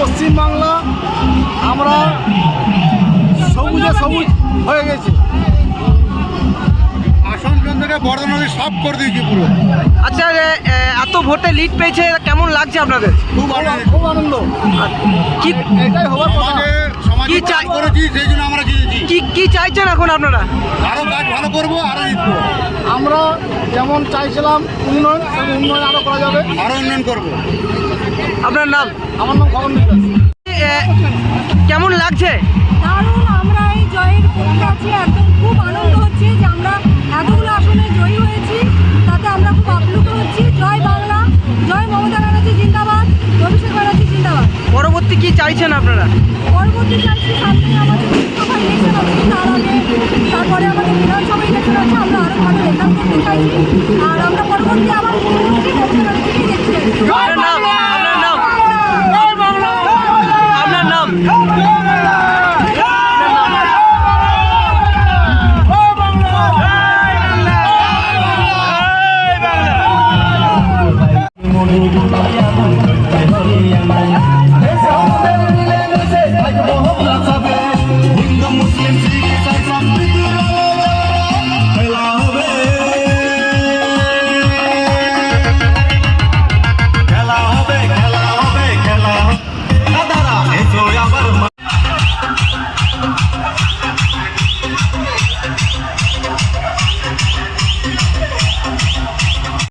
পশ্চিমবাংলা আমরা সবুজে সবুজ হয়ে গেছি। বড় নদী করে দিয়েছি পুরো। আচ্ছা এত ভোটে পেয়েছে কেমন লাগছে আপনাদের? খুব আনন্দ খুব আনন্দ। চাই করেছি সেই জন্য আমরা জিতেছি। চাইছেন এখন আপনারা? আরও কাজ ভালো করব আমরা যেমন চাইছিলাম উন্নয়ন সেই উন্নয়ন আরও করা যাবে। আরও উন্নয়ন করব। আপনার নাম? আমার নাম খবর কেমন লাগছে? দারুণ আমরা এই জয়ের পক্ষে আছি। একদম খুব আনন্দ হচ্ছে যে আমরা এতগুলো আসনে জয়ী হয়েছি। তাতে আমরা খুব আপ্লুত হচ্ছি। জয় বাংলা জয় মমতা ব্যানার্জি জিন্দাবাদ অভিষেক ব্যানার্জি জিন্দাবাদ। পরবর্তী কি চাইছেন আপনারা? পরবর্তী চাইছি সামনে আমাদের রয়েছে আমরা আরও ভালো রেজাল্ট করতে চাইছি আর আমরা পরবর্তী আবার আপনার